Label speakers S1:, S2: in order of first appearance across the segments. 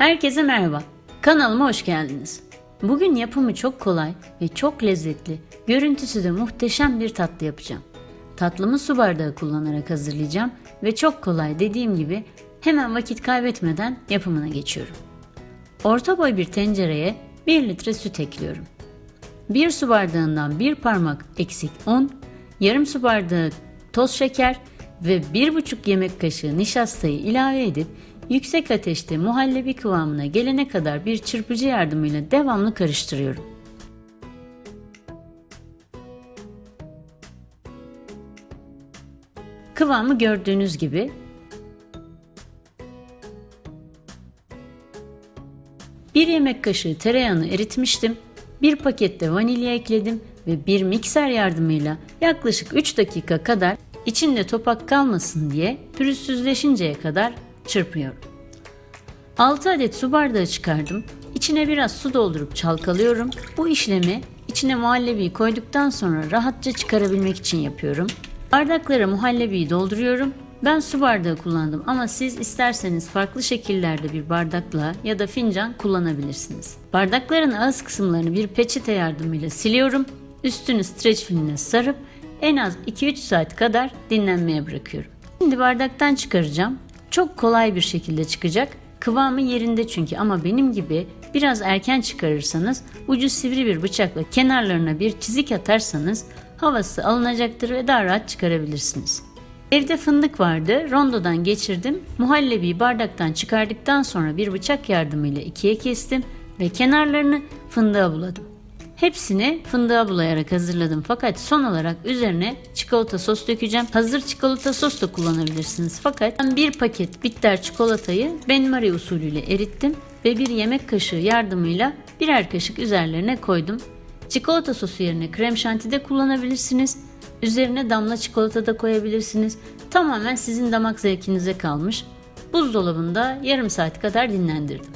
S1: Herkese merhaba. Kanalıma hoş geldiniz. Bugün yapımı çok kolay ve çok lezzetli, görüntüsü de muhteşem bir tatlı yapacağım. Tatlımı su bardağı kullanarak hazırlayacağım ve çok kolay dediğim gibi hemen vakit kaybetmeden yapımına geçiyorum. Orta boy bir tencereye 1 litre süt ekliyorum. 1 su bardağından 1 parmak eksik un, yarım su bardağı toz şeker ve 1,5 yemek kaşığı nişastayı ilave edip yüksek ateşte muhallebi kıvamına gelene kadar bir çırpıcı yardımıyla devamlı karıştırıyorum. Kıvamı gördüğünüz gibi Bir yemek kaşığı tereyağını eritmiştim. Bir pakette vanilya ekledim ve bir mikser yardımıyla yaklaşık 3 dakika kadar içinde topak kalmasın diye pürüzsüzleşinceye kadar çırpıyorum. 6 adet su bardağı çıkardım. İçine biraz su doldurup çalkalıyorum. Bu işlemi içine muhallebiyi koyduktan sonra rahatça çıkarabilmek için yapıyorum. Bardaklara muhallebiyi dolduruyorum. Ben su bardağı kullandım ama siz isterseniz farklı şekillerde bir bardakla ya da fincan kullanabilirsiniz. Bardakların ağız kısımlarını bir peçete yardımıyla siliyorum. Üstünü streç filmle sarıp en az 2-3 saat kadar dinlenmeye bırakıyorum. Şimdi bardaktan çıkaracağım. Çok kolay bir şekilde çıkacak. Kıvamı yerinde çünkü ama benim gibi biraz erken çıkarırsanız ucu sivri bir bıçakla kenarlarına bir çizik atarsanız havası alınacaktır ve daha rahat çıkarabilirsiniz. Evde fındık vardı. Rondodan geçirdim. Muhallebiyi bardaktan çıkardıktan sonra bir bıçak yardımıyla ikiye kestim ve kenarlarını fındığa buladım. Hepsini fındığa bulayarak hazırladım fakat son olarak üzerine çikolata sos dökeceğim. Hazır çikolata sos da kullanabilirsiniz fakat ben bir paket bitter çikolatayı benmari usulüyle erittim ve bir yemek kaşığı yardımıyla birer kaşık üzerlerine koydum. Çikolata sosu yerine krem şanti de kullanabilirsiniz. Üzerine damla çikolata da koyabilirsiniz. Tamamen sizin damak zevkinize kalmış. Buzdolabında yarım saat kadar dinlendirdim.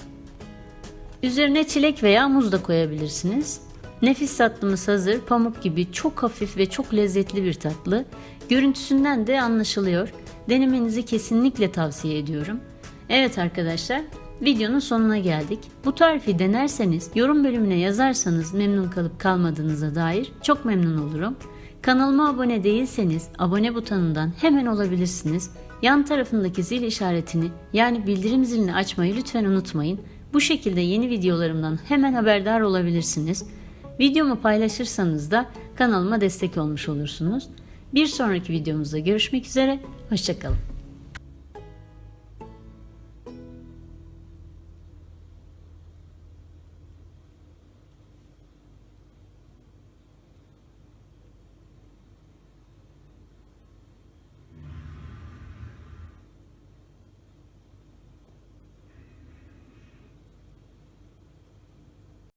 S1: Üzerine çilek veya muz da koyabilirsiniz. Nefis tatlımız hazır. Pamuk gibi çok hafif ve çok lezzetli bir tatlı. Görüntüsünden de anlaşılıyor. Denemenizi kesinlikle tavsiye ediyorum. Evet arkadaşlar, videonun sonuna geldik. Bu tarifi denerseniz, yorum bölümüne yazarsanız memnun kalıp kalmadığınıza dair çok memnun olurum. Kanalıma abone değilseniz abone butonundan hemen olabilirsiniz. Yan tarafındaki zil işaretini yani bildirim zilini açmayı lütfen unutmayın. Bu şekilde yeni videolarımdan hemen haberdar olabilirsiniz. Videomu paylaşırsanız da kanalıma destek olmuş olursunuz. Bir sonraki videomuzda görüşmek üzere, hoşçakalın.